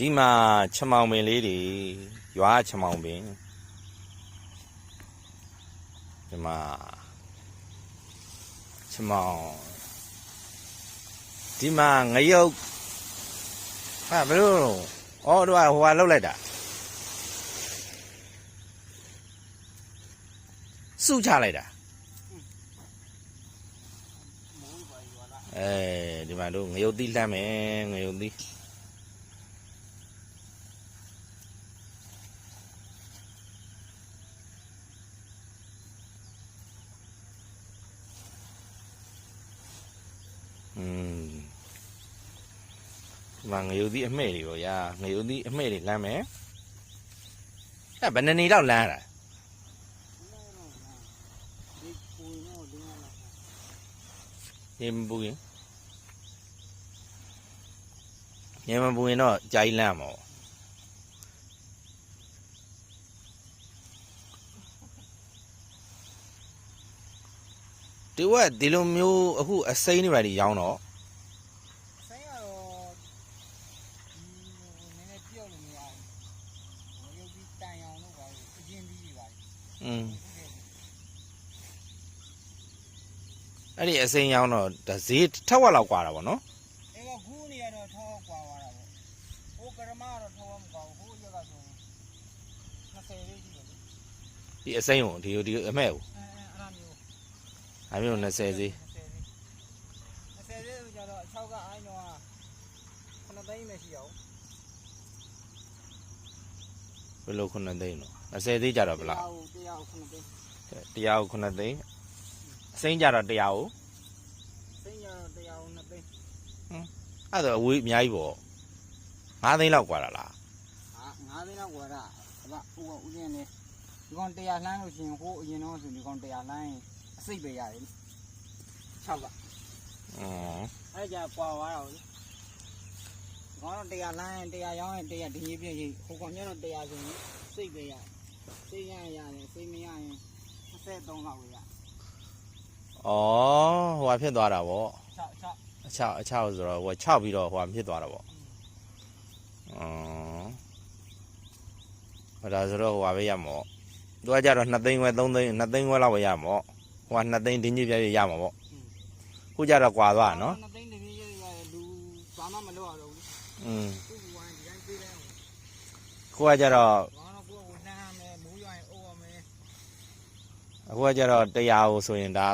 ဒီမှာချမောင်ပင်လေးတွေရွာချမောင်ပင်ဒီမှာချမောင်ဒီမှာငရုတ်ဟာဘယ်လိုလဲဩတို့ကဟိုကလောက်လိုက်တာစုချလိုက်တာအဲဒီမှာတို့ငရုတ်သီးလှမ်းမယ်ငရုတ်သီး ဒီမှာငရုတ်သီးအမှဲ့တွေပေါ့ရာငရုတ်သီးအမှဲ့တွေလမ်းမယ်အဲဘယ်နှစ်နေတော့လမ်းတာရေမပူရင်ရေမပူရင်တော့ကြိုင်းလမ်းမှာပေါ့ဒီဝက်ဒီလိုမျိုးအခုအစိမ်းတွေပါတွေရောင်းတော့ ဆိုင်ကတော့ဒီနည်းနည်းပြော့လို့မရဘူးရုပ်ပြီးတိုင်အောင်လို့ပါအရင်ပြီးပြီပါ อืมအဲ့ဒီအစိမ်းရောင်းတော့ဒါဈေးထက်ဝက်လောက်กว่าတာပေါ့နော် အဲကခုနေရတော့ထောက်ကွာသွားတာပေါ့ဟိုကရမကတော့ထောက်မကွာဘူးဟိုရက်ကဆို20လေးရှိတယ် ဒီအစိမ်းကိုဒီဒီအမဲ့ကို အဲအဲအဲ့လိုမျိုး အမျိုး20ဈေး 20လေးဆိုကြတော့အချောက်ကအိုင်းတော့9သိန်းပဲရှိအောင် ဘယ်လိုခုနှစ်သိန်းတော့20ဈေးကြတော့ဗလား တရားကို9သိန်း တရားကိုခုနှစ်သိန်းအစိမ်းကြတော့တရားကို စိတ်ရတော့တရားကို2သိန်း အဲ့ဒါအဝေးအများကြီးပေါ့5သိန်းလောက်กว่าတာလား ဟာ9သိန်းတော့ကွာတာအဘဟိုကဦးရင်နေဒီကောင်တရားလှမ်းလို့ရှိရင်ဟိုအရင်တော့ဆိုဒီကောင်တရားလှမ်းရင်အစိတ်ပဲရတယ်6က อืม အဲ့ကြကွာသွားတော့လေကော င်းတော့တရားလမ်းရင်တရားရောင်းရင်တရားဒီကြီးပြည့်ကြီးဟိုကောင်ညတော့တရားဆိုရင်စိတ်ပဲရစိတ်ရရင်ရတယ်စိတ်မရရင်23လောက်ပဲရဩဟိုဟာဖြစ်သွားတာပေါ့6 6အချောက်အချောက်ဆိုတော့ဟို6ပြီးတော့ဟိုဟာဖြစ်သွားတာပေါ့ဩဟိုဒါဆိုတော့ဟိုဟာပဲရမှာပေါ့သူကကြတော့2သိန်းခွဲ3သိန်း2သိန်းခွဲလောက်ပဲရမှာပေါ့ဟိုက2သိန်းတင်းကြီးပြည့်ပြည့်ရမှာပေါ့ခုကြတော့ကွာသွားတာနော်နှစ်သိန်းတပြည့်ရရတယ်လူဘာမှမလုပ်ရတော့ဘူး อืมသူ့ဘဝဒီတိုင်းပြေးတယ်ခုကကြတော့ဘာတော့ကိုယ်ကိုနှမ်းရမယ်မိုးရွာရင်အိုးရမယ်အခုကကြတော့တရားကိုဆိုရင်ဒါ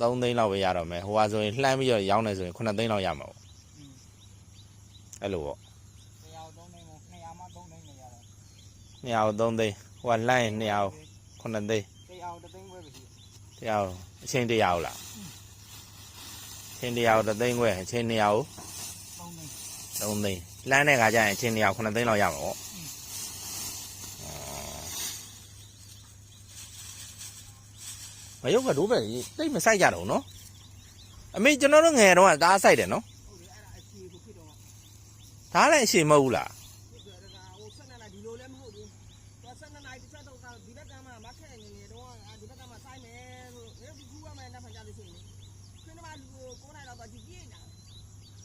3သိန်းလောက်ပဲရတော့မယ်ဟိုဟာဆိုရင်လှမ်းပြီးတော့ရောင်းနေဆိုရင်9သိန်းလောက်ရမှာပေါ့အဲ့လိုပေါ့တရား3သိန်းမို့200မှ3သိန်းနေရတယ်200ကို3သိန်းဟိုကလှမ်းရင်200ကို9သိန်းတရား3သိန်းပဲပဲရှိတရားကိုအချင်းတရားကိုလားအချင်းတရားကို3သိန်းခွဲအချင်း200ကို 3သိန်း3သိန်းလှမ်းတဲ့ခါကျရင်အချင်း200ကို9သိန်းလောက်ရမှာပေါ့မရုပ်ကဒိုးပဲတိတ်မဆိုင်ကြတော့ဘူးနော်အမေကျွန်တော်တို့ငယ်တော့ကဒါဆိုင်တယ်နော်ဟုတ်တယ်အဲ့ဒါအချီကိုဖြစ်တော့ဒါလည်းအရှိမဟုတ်ဘူးလား ဟုတ်တယ်ဒါကဟိုဆက်နေတာဒီလိုလည်းမဟုတ်ဘူးသူဆက်နေနိုင်တစ်ချက်တော့ဒီဘက်ကမှမခက်နေနေတော့ဒီဘက်ကမှဆိုင်မယ်လို့ဒီကူကမှနောက်ဖန်ကြလို့ရှိရင်ခင်းတော့လူကို9နိုင်တော့ဒီပြေးနေတာ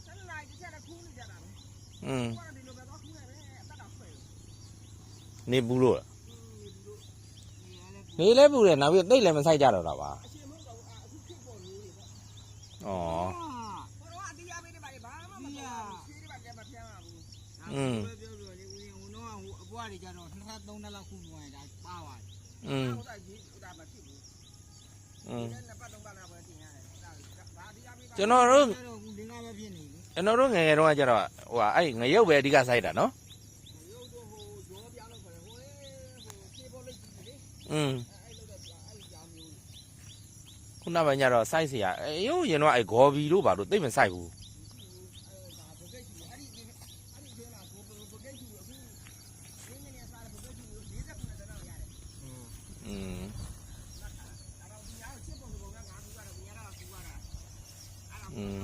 ဆက်နေနိုင်တစ်ချက်လည်းခူးနေကြတာပဲ อืม ကိုကဒီလိုပဲတော့ခူးနေတယ်အသက်တော့ဆွဲ နေဘူးလို့လား ဒီလိုဒီလိုနေလဲပူတယ်နောက်ပြီးတိတ်လည်းမဆိုင်ကြတော့တာပါ အရှင်မဟုတ်တော့အခုခေတ်ပေါ်နေတယ်ပေါ့ ဩ ဟိုတော့အတရားပေးတယ်ပါလေဘာမှမပြောဘူးခေးတယ်ပါကဲမပြန်ပါဘူးပြောပြောလေဦးရင်ဟိုတော့ဟိုအပွားတွေကြတော့နှစ်သက်သုံးသက်လောက်ခုနွားရင်ဒါပါသွားတယ် อืม ဟုတ်တယ်ကြီးဒါမှဖြစ်ဘူး อืม နှစ်ပတ်သုံးပတ်လောက်ပဲတင်ရတယ်ဒါဒါတရားပေးပါ ကျွန်တော်တို့ ကျွန်တော်တို့ငယ်ငယ်တုန်းကကျတော့ဟိုဟာအဲ့ငရုတ်ပဲအဓိကစိုက်တာနော်อืมခုနကညတော့စိုက်เสียအေးရိုးရင်တော့အဲ့ဂေါ်ဘီတို့ဘာလို့သိမစိုက်ဘူးอืม